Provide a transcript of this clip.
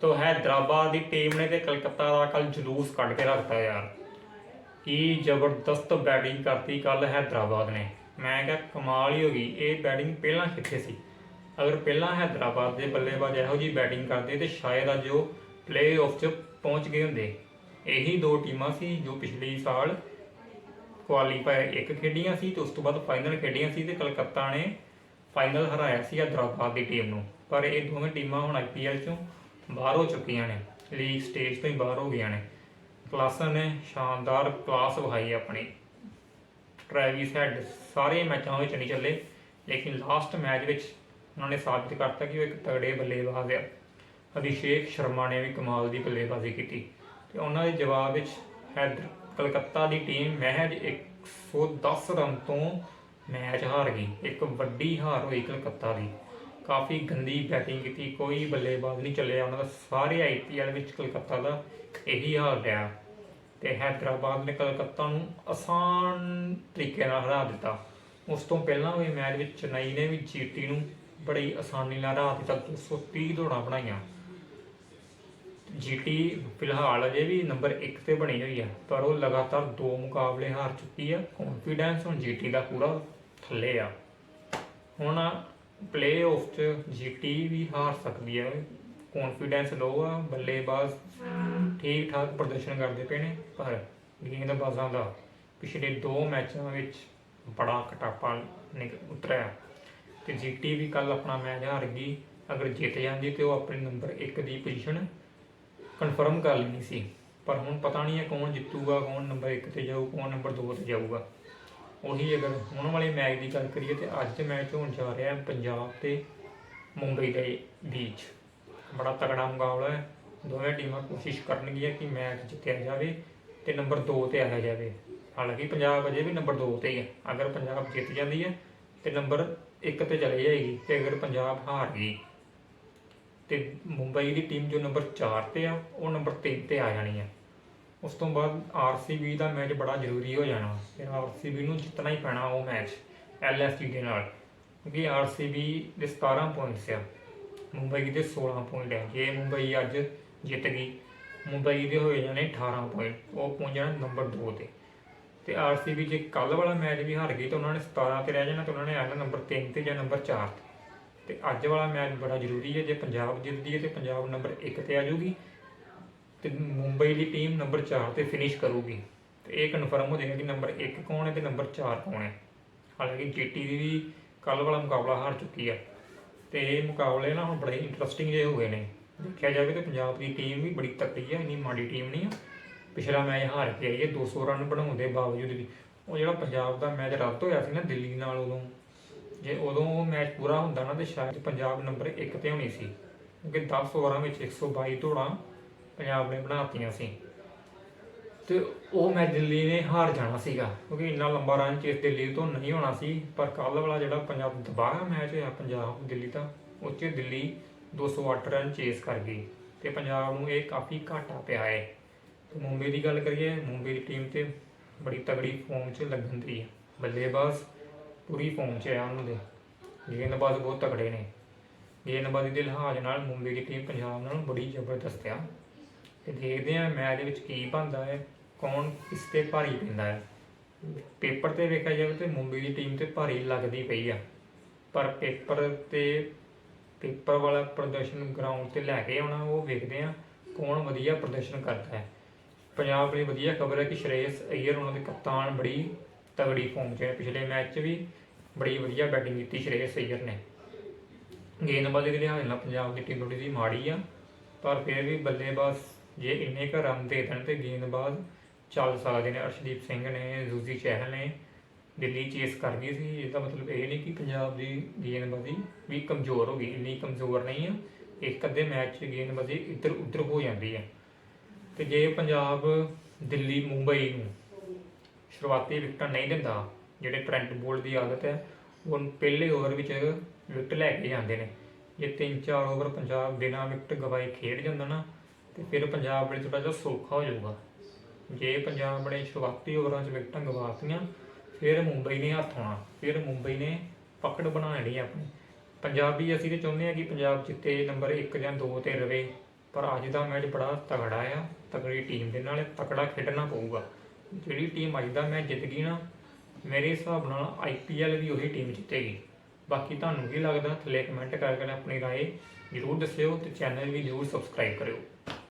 ਤੋ ਹੈਦਰਾਬਾਦ ਦੀ ਟੀਮ ਨੇ ਤੇ ਕਲਕੱਤਾ ਦਾ ਕੱਲ ਜਲੂਸ ਕੱਢ ਕੇ ਰੱਖਤਾ ਯਾਰ। ਕੀ ਜ਼ਬਰਦਸਤ ਬੈਟਿੰਗ ਕਰਤੀ ਕੱਲ ਹੈਦਰਾਬਾਦ ਨੇ। ਮੈਂ ਕਿਹਾ ਕਮਾਲ ਹੀ ਹੋ ਗਈ, ਇਹ ਬੈਟਿੰਗ ਪਹਿਲਾਂ ਕਿੱਥੇ ਸੀ? ਅਗਰ ਪਹਿਲਾਂ ਹੈਦਰਾਬਾਦ ਦੇ ਬੱਲੇਬਾਜ਼ ਇਹੋ ਜੀ ਬੈਟਿੰਗ ਕਰਦੇ ਤੇ ਸ਼ਾਇਦ ਅੱਜ ਉਹ ਪਲੇ-ਆਫ 'ਚ ਪਹੁੰਚ ਗਏ ਹੁੰਦੇ। ਇਹੀ ਦੋ ਟੀਮਾਂ ਸੀ ਜੋ ਪਿਛਲੇ ਸਾਲ ਕੁਆਲੀਫਾਇਰ ਇੱਕ ਖੇਡੀਆਂ ਸੀ ਤੇ ਉਸ ਤੋਂ ਬਾਅਦ ਫਾਈਨਲ ਖੇਡੀਆਂ ਸੀ ਤੇ ਕਲਕੱਤਾ ਨੇ ਫਾਈਨਲ ਹਰਾਇਆ ਸੀ ਹੈਦਰਾਬਾਦ ਦੀ ਟੀਮ ਨੂੰ। ਪਰ ਇਹ ਦੋਵੇਂ ਟੀਮਾਂ ਹੁਣ ਆਈਪੀਐਲ ਚੋਂ ਬਾਹਰ ਹੋ ਚੁੱਕੀਆਂ ਨੇ ਲੀਗ ਸਟੇਜ ਤੋਂ ਹੀ ਬਾਹਰ ਹੋ ਗਈਆਂ ਨੇ। ਕਲਾਸਨ ਨੇ ਸ਼ਾਨਦਾਰ ਕਲਾਸ ਵਿਖਾਈ ਆਪਣੀ। ਟ੍ਰੈਵਿਸ ਹੈਡ ਸਾਰੇ ਮੈਚਾਂ ਵਿੱਚ ਨਹੀਂ ਚੱਲੇ, ਲੇਕਿਨ ਲਾਸਟ ਮੈਚ ਵਿੱਚ ਉਹਨਾਂ ਨੇ ਸਾਬਿਤ ਕਰਤਾ ਕਿ ਉਹ ਇੱਕ ਤਗੜੇ ਬੱਲੇਬਾਜ਼ ਆ। ਅਭਿਸ਼ੇਕ ਸ਼ਰਮਾ ਨੇ ਵੀ ਕਮਾਲ ਦੀ ਬੱਲੇਬਾਜ਼ੀ ਕੀਤੀ। ਤੇ ਉਹਨਾਂ ਦੇ ਜਵਾਬ ਵਿੱਚ ਹੈਦਰ ਕਲਕੱਤਾ ਦੀ ਟੀਮ ਮਹਿਜ 110 ਰਨ ਤੋਂ ਮੈਚ ਹਾਰ ਗਈ। ਇੱਕ ਵੱਡੀ ਹਾਰ ਹੋਈ ਕਲਕੱਤਾ ਦੀ। ਕਾਫੀ ਗੰਦੀ ਬੈਟਿੰਗ ਕੀਤੀ, ਕੋਈ ਬੱਲੇਬਾਜ਼ ਨਹੀਂ ਚੱਲਿਆ ਉਹਨਾਂ ਦਾ, ਸਾਰੇ ਆਈਪੀਐਲ ਵਿੱਚ ਕਲਕੱਤਾ ਦਾ ਇਹੀ ਹਾਲ ਰਿਹਾ। ਤੇ ਹੈਦਰਾਬਾਦ ਨੇ ਕਲਕੱਤਾ ਨੂੰ ਆਸਾਨ ਤਰੀਕੇ ਨਾਲ ਹਰਾ ਦਿੱਤਾ। ਉਸ ਤੋਂ ਪਹਿਲਾਂ ਵੀ ਮੈਚ ਵਿੱਚ ਚੇਨਈ ਨੇ ਵੀ ਜੀਟੀ ਨੂੰ ਬੜੀ ਆਸਾਨੀ ਨਾਲ ਹਰਾ ਦਿੱਤਾ 230 ਦੌੜਾਂ ਬਣਾਈਆਂ। ਜੀਟੀ ਫਿਲਹਾਲ ਅਜੇ ਵੀ ਨੰਬਰ 1 ਤੇ ਬਣੀ ਹੋਈ ਹੈ ਪਰ ਉਹ ਲਗਾਤਾਰ ਦੋ ਮੁਕਾਬਲੇ ਹਾਰ ਚੁੱਕੀ ਹੈ ਕੌਨਫੀਡੈਂਸ ਹੁਣ ਜੀਟੀ ਦਾ ਪੂਰਾ ਥੱਲੇ ਆ। ਹੁਣ ਪਲੇ-ਆਫ 'ਚ ਜੀਟੀ ਵੀ ਹਾਰ ਸਕਦੀ ਹੈ ਕੌਨਫੀਡੈਂਸ ਲੋ ਆ, ਬੱਲੇਬਾਜ਼ ਠੀਕ ਠਾਕ ਪ੍ਰਦਰਸ਼ਨ ਕਰਦੇ ਪਏ ਨੇ, ਪਰ ਗੇਂਦਬਾਜ਼ਾਂ ਦਾ ਪਿਛਲੇ ਦੋ ਮੈਚਾਂ ਵਿੱਚ ਬੜਾ ਕਟਾਪਾ ਨਿਕ- ਉਤਰਿਆ। ਤੇ ਜੀਟੀ ਵੀ ਕੱਲ ਆਪਣਾ ਮੈਚ ਹਾਰ ਗਈ। ਅਗਰ ਜਿੱਤ ਜਾਂਦੀ ਤੇ ਉਹ ਆਪਣੇ ਨੰਬਰ 1 ਦੀ ਪੋਜੀਸ਼ਨ ਕਨਫਰਮ ਕਰ ਲੈਣੀ ਸੀ। ਪਰ ਹੁਣ ਪਤਾ ਨਹੀਂ ਹੈ ਕੌਣ ਜਿੱਤੂਗਾ, ਕੌਣ ਨੰਬਰ 1 ਤੇ ਜਾਊ, ਕੌਣ ਨੰਬਰ 2 ਤੇ ਜਾਊਗਾ। ਉਹੀ ਅਗਰ ਹੁਣ ਵਾਲੇ ਮੈਚ ਦੀ ਗੱਲ ਕਰੀਏ ਤੇ ਅੱਜ ਦੇ ਮੈਚ ਹੋਣ ਜਾ ਰਿਹਾ ਹੈ ਪੰਜਾਬ ਤੇ ਮੁੰਬਈ ਦੇ ਵਿੱਚ ਬੜਾ ਤਕੜਾ ਮੁਕਾਬਲਾ ਹੈ। ਦੋਵੇਂ ਟੀਮਾਂ ਕੋਸ਼ਿਸ਼ ਕਰਨਗੀਆਂ ਕਿ ਮੈਚ ਜਿੱਤਿਆ ਜਾਵੇ ਤੇ ਨੰਬਰ 2 ਤੇ ਆਇਆ ਜਾਵੇ। ਹਾਲਾਂਕਿ ਪੰਜਾਬ ਅਜੇ ਵੀ ਨੰਬਰ 2 ਤੇ ਹੀ ਹੈ। ਅਗਰ ਪੰਜਾਬ ਜਿੱਤ ਜਾਂਦੀ ਹੈ ਤੇ ਨੰਬਰ 1 ਤੇ ਚਲੇ ਜਾਏਗੀ ਤੇ ਅਗਰ ਪੰਜਾਬ ਹਾਰ ਗਈ ਤੇ ਮੁੰਬਈ ਦੀ ਟੀਮ ਜੋ ਨੰਬਰ 4 ਤੇ ਆ, ਉਹ ਨੰਬਰ 3 ਤੇ ਆ ਜਾਣੀ ਹੈ। ਉਸ ਤੋਂ ਬਾਅਦ ਆਰਸੀਬੀ ਦਾ ਮੈਚ ਬੜਾ ਜ਼ਰੂਰੀ ਹੋ ਜਾਣਾ। ਤੇ ਆਰਸੀਬੀ ਨੂੰ ਜਿੱਤਣਾ ਹੀ ਪੈਣਾ ਉਹ ਮੈਚ ਐਲਐਸਜੀ ਦੇ ਨਾਲ। ਕਿਉਂਕਿ ਆਰਸੀਬੀ ਦੇ 17 ਪੁਆਇੰਟਸ ਆ। ਮੁੰਬਈ ਦੇ 16 ਪੁਆਇੰਟ ਆ। ਜੇ ਮੁੰਬਈ ਅੱਜ ਜਿੱਤ ਗਈ, ਮੁੰਬਈ ਦੇ ਹੋਏ ਜਾਣੇ 18 ਪੁਆਇੰਟ ਉਹ ਪਹੁੰਚ ਜਾਣਾ ਨੰਬਰ 2 ਤੇ। ਤੇ ਆਰਸੀਬੀ ਜੇ ਕੱਲ ਵਾਲਾ ਮੈਚ ਵੀ ਹਾਰ ਗਈ ਤਾਂ ਉਹਨਾਂ ਨੇ 17 ਤੇ ਰਹਿ ਜਾਣਾ ਤੇ ਉਹਨਾਂ ਨੇ ਆਣਾ ਨੰਬਰ 3 ਤੇ ਜਾਂ ਨੰਬਰ 4 ਤੇ। ਤੇ ਅੱਜ ਵਾਲਾ ਮੈਚ ਬੜਾ ਜ਼ਰੂਰੀ ਹੈ ਜੇ ਪੰਜਾਬ ਜਿੱਤਦੀ ਹੈ ਤੇ ਪੰਜਾਬ ਨੰਬਰ 1 ਤੇ ਆ ਜਾਊਗੀ। ਤੇ ਮੁੰਬਈ ਦੀ ਟੀਮ ਨੰਬਰ 4 ਤੇ ਫਿਨਿਸ਼ ਕਰੂਗੀ। ਤੇ ਇਹ ਕਨਫਰਮ ਹੋ ਜਾਏਗਾ ਕਿ ਨੰਬਰ 1 ਕੌਣ ਹੈ ਤੇ ਨੰਬਰ 4 ਕੌਣ ਹੈ। ਹਾਲਾਂਕਿ ਜੀਟੀ ਦੀ ਵੀ ਕੱਲ ਵਾਲਾ ਮੁਕਾਬਲਾ ਹਾਰ ਚੁੱਕੀ ਹੈ ਤੇ ਇਹ ਮੁਕਾਬਲੇ ਨਾ ਹੁਣ ਬੜੇ ਇੰਟਰਸਟਿੰਗ ਜਿਹੇ ਹੋ ਗਏ ਨੇ। ਦੇਖਿਆ ਜਾਵੇ ਤੇ ਪੰਜਾਬ ਦੀ ਟੀਮ ਵੀ ਬੜੀ ਤਕੜੀ ਹੈ ਇੰਨੀ ਮਾੜੀ ਟੀਮ ਨਹੀਂ ਆ। ਪਿਛਲਾ ਮੈਚ ਹਾਰ ਕੇ ਆਈ ਹੈ 200 ਰਨ ਬਣਾਉਣ ਦੇ ਬਾਵਜੂਦ ਵੀ। ਉਹ ਜਿਹੜਾ ਪੰਜਾਬ ਦਾ ਮੈਚ ਰੱਦ ਹੋਇਆ ਸੀ ਨਾ ਦਿੱਲੀ ਨਾਲ ਉਦੋਂ, ਜੇ ਉਦੋਂ ਉਹ ਮੈਚ ਪੂਰਾ ਹੁੰਦਾ ਨਾ ਤੇ ਸ਼ਾਇਦ ਪੰਜਾਬ ਨੰਬਰ 1 ਤੇ ਹੋਣੀ ਸੀ। ਕਿਉਂਕਿ 10 ਓਵਰਾਂ ਵਿੱਚ 122 ਦੌੜਾਂ ਪੰਜਾਬ ਨੇ ਬਣਾਤੀਆਂ ਸੀ। ਤੇ ਉਹ ਮੈਚ ਦਿੱਲੀ ਨੇ ਹਾਰ ਜਾਣਾ ਸੀਗਾ, ਕਿਉਂਕਿ ਇੰਨਾ ਲੰਬਾ ਰਨ ਚੇਸ ਦਿੱਲੀ ਤੋਂ ਨਹੀਂ ਹੋਣਾ ਸੀ, ਪਰ ਕੱਲ ਵਾਲਾ ਜਿਹੜਾ ਪੰਜਾਬ ਦੁਬਾਰਾ ਮੈਚ ਹੋਇਆ ਪੰਜਾਬ, ਦਿੱਲੀ ਦਾ, ਉਹ 'ਚ ਦਿੱਲੀ 208 ਰਨ ਚੇਸ ਕਰ ਗਈ ਤੇ ਪੰਜਾਬ ਨੂੰ ਇਹ ਕਾਫੀ ਘਾਟਾ ਪਿਆ ਹੈ ਤੇ ਮੁੰਬਈ ਦੀ ਗੱਲ ਕਰੀਏ, ਮੁੰਬਈ ਦੀ ਟੀਮ ਤੇ ਬੜੀ ਤਗੜੀ ਫਾਰਮ 'ਚ ਲੱਗਣ ਦੀ ਹੈ ਬੱਲੇਬਾਜ਼ ਪੂਰੀ ਫਾਰਮ 'ਚ ਆ ਉਹਨਾਂ ਦੇ। ਗੇਂਦਬਾਜ਼ ਬਹੁਤ ਤਗੜੇ ਨੇ। ਗੇਂਦਬਾਜ਼ੀ ਦੇ ਲਿਹਾਜ਼ ਨਾਲ ਮੁੰਬਈ ਦੀ ਟੀਮ ਪੰਜਾਬ ਨਾਲ ਬੜੀ ਜ਼ਬਰਦਸਤ ਆ। ਤੇ ਦੇਖਦੇ ਆ ਮੈਚ ਦੇ ਵਿੱਚ ਕੀ ਬਣਦਾ ਹੈ, ਕੌਣ ਕਿਸ ਤੇ ਭਾਰੀ ਪੈਂਦਾ ਹੈ। ਪੇਪਰ ਤੇ ਵੇਖਿਆ ਜਾਵੇ ਤੇ ਮੁੰਬਈ ਦੀ ਟੀਮ ਤੇ ਭਾਰੀ ਲੱਗਦੀ ਪਈ ਆ। ਪਰ ਪੇਪਰ ਤੇ ਪੇਪਰ ਵਾਲਾ ਪ੍ਰਦਰਸ਼ਨ ਗਰਾਊਂਡ ਤੇ ਲੈ ਕੇ ਆਉਣਾ, ਉਹ ਵੇਖਦੇ ਆ ਕੌਣ ਵਧੀਆ ਪ੍ਰਦਰਸ਼ਨ ਕਰਦਾ ਹੈ। ਪੰਜਾਬ ਲਈ ਵਧੀਆ ਖਬਰ ਹੈ ਕਿ ਸ਼੍ਰੇਯਸ ਅਈਅਰ, ਉਹਨਾਂ ਦੇ ਕਪਤਾਨ, ਬੜੀ ਤਗੜੀ ਫਾਰਮ 'ਚ ਹੈ। ਪਿਛਲੇ ਮੈਚ 'ਚ ਵੀ ਬੜੀ ਵਧੀਆ ਬੈਟਿੰਗ ਕੀਤੀ ਸ਼੍ਰੇਯਸ ਅਈਅਰ ਨੇ। ਗੇਂਦਬਾਜ਼ੀ ਦੇ ਲਿਹਾਜ਼ ਨਾਲ ਪੰਜਾਬ ਦੀ ਟੀਮ ਥੋੜੀ ਜਿਹੀ ਮਾੜੀ ਆ, ਪਰ ਫਿਰ ਵੀ ਬੱਲੇਬਾਜ਼ ਜੇ ਇੰਨੇ ਕੁ ਰਨ ਦੇ ਦੇਣ ਤੇ ਗੇਂਦਬਾਜ਼ ਚੱਲ ਸਕਦੇ ਨੇ। ਅਰਸ਼ਦੀਪ ਸਿੰਘ ਨੇ ਜ਼ੂਜ਼ੀ ਚਹਿਲ ਨੇ, ਦਿੱਲੀ ਚੇਸ ਕਰ ਗਈ ਸੀ। ਇਹਦਾ ਮਤਲਬ ਇਹ ਨਹੀਂ ਕਿ ਪੰਜਾਬ ਦੀ ਗੇਂਦਬਾਜ਼ੀ ਵੀ ਕਮਜ਼ੋਰ ਹੋ ਗਈ। ਇੰਨੀ ਕਮਜ਼ੋਰ ਨਹੀਂ ਆ। ਇੱਕ ਅੱਧੇ ਮੈਚ 'ਚ ਗੇਂਦਬਾਜ਼ੀ ਇੱਧਰ ਉੱਧਰ ਹੋ ਜਾਂਦੀ ਹੈ ਤੇ ਜੇ ਪੰਜਾਬ ਦਿੱਲੀ, ਮੁੰਬਈ ਨੂੰ ਸ਼ੁਰੂਆਤੀ ਵਿਕਟਾਂ ਨਹੀਂ ਦਿੰਦਾ, ਜਿਹੜੇ ਟ੍ਰੈਂਟ ਬੋਲਟ ਦੀ ਆਦਤ ਹੈ ਉਹ ਪਹਿਲੇ ਓਵਰ ਵਿੱਚ ਵਿਕਟ ਲੈ ਕੇ ਜਾਂਦੇ ਨੇ। ਜੇ ਤਿੰਨ ਚਾਰ ਓਵਰ ਪੰਜਾਬ ਬਿਨਾਂ ਵਿਕਟ ਗਵਾਏ ਖੇਡ ਜਾਂਦਾ ਨਾ ਤੇ ਫਿਰ ਪੰਜਾਬ ਲਈ ਥੋੜਾ ਜਿਹਾ ਸੌਖਾ ਹੋ ਜਾਊਗਾ। ਜੇ ਪੰਜਾਬ ਨੇ ਸ਼ੁਰੂਆਤੀ ਓਵਰਾਂ 'ਚ ਵਿਕਟਾਂ ਗਵਾਤੀਆਂ, ਫਿਰ ਮੁੰਬਈ ਨੇ ਹੱਥ ਆਉਣਾ, ਫਿਰ ਮੁੰਬਈ ਨੇ ਪਕੜ ਬਣਾ ਲੈਣੀ ਆਪਣੀ। ਪੰਜਾਬੀ ਅਸੀਂ ਤੇ ਚਾਹੁੰਦੇ ਹਾਂ ਕਿ ਪੰਜਾਬ ਜਿੱਤੇ ਨੰਬਰ 1 ਜਾਂ 2 ਤੇ ਰਵੇ, ਪਰ ਅੱਜ ਦਾ ਮੈਚ ਬੜਾ ਤਗੜਾ ਆ ਤਗੜੀ ਟੀਮ ਦੇ ਨਾਲ ਤਕੜਾ ਖੇਡਣਾ ਪਊਗਾ। ਜਿਹੜੀ ਟੀਮ ਅੱਜ ਦਾ ਮੈਚ ਜਿੱਤ ਗਈ ਨਾ, ਮੇਰੇ ਹਿਸਾਬ ਨਾਲ ਆਈਪੀਐਲ ਵੀ ਉਹੀ ਟੀਮ ਜਿੱਤੇਗੀ। ਬਾਕੀ ਤੁਹਾਨੂੰ ਕੀ ਲੱਗਦਾ, ਥੱਲੇ ਕਮੈਂਟ ਕਰਕੇ ਆਪਣੀ ਰਾਏ ਜ਼ਰੂਰ ਦੱਸਿਓ ਤੇ ਚੈਨਲ ਵੀ ਜ਼ਰੂਰ ਸਬਸਕ੍ਰਾਈਬ ਕਰਿਓ।